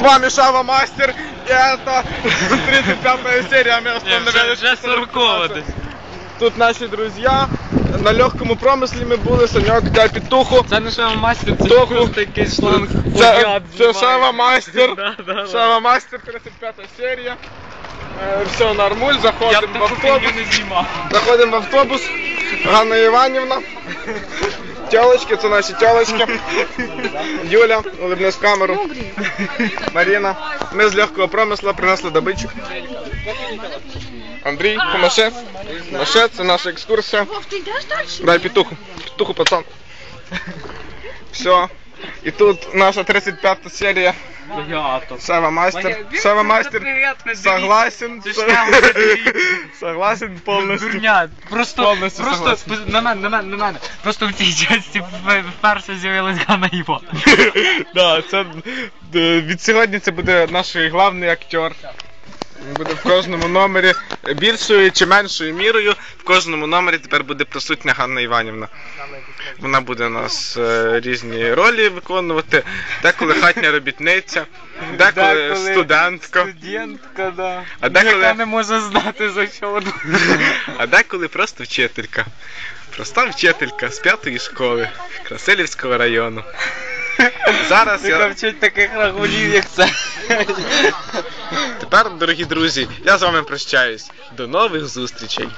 С вами Шава Мастер, и это 35 серия. 40. Тут наши друзі. На легкому промислі ми були, Саньок, дай підтуху. Це не шава мастер, це Тоху. просто якийсь шланг. Це, це. Шава Мастер. Да, да, да. Шава Мастер, 35 серія. Е, Все нормуль, Я б заходимо в таку автобус. не знімав. Заходимо в автобус. Ганна Іванівна. Тілочки, це наші тілочки. Юля, улибнись в камеру. Маріна. Ми з легкого промисла принесли добичу. Андрій, Кумаше. Кумаше, це наша екскурсія. Вов, ти йдеш далі? Дай петуху. Петуху, пацан. Все. І тут наша 35 серія. Сева Мастер. Сева Мастер. Согласен. Согласен повністю. Дурня, просто, Повністю просто на мене, на мене, на мене. Просто в цій часті вперше з'явилась Ганна Іво. Да, це е, від сьогодні це буде наш головний актер. Він буде в кожному номері більшою чи меншою мірою. В кожному номері тепер буде присутня Ганна Іванівна. Вона буде у нас е, різні ролі виконувати. Деколи хатня робітниця, деколи студентка, Студентка, да. А деколи- Яка не може знати за що вона. а деколи просто вчителька. Проста вчителька з п'ятої школи Красилівського району. Зараз Яка я вчить таких рагулів, як це. Тепер, дорогі друзі, я з вами прощаюсь. До нових зустрічей.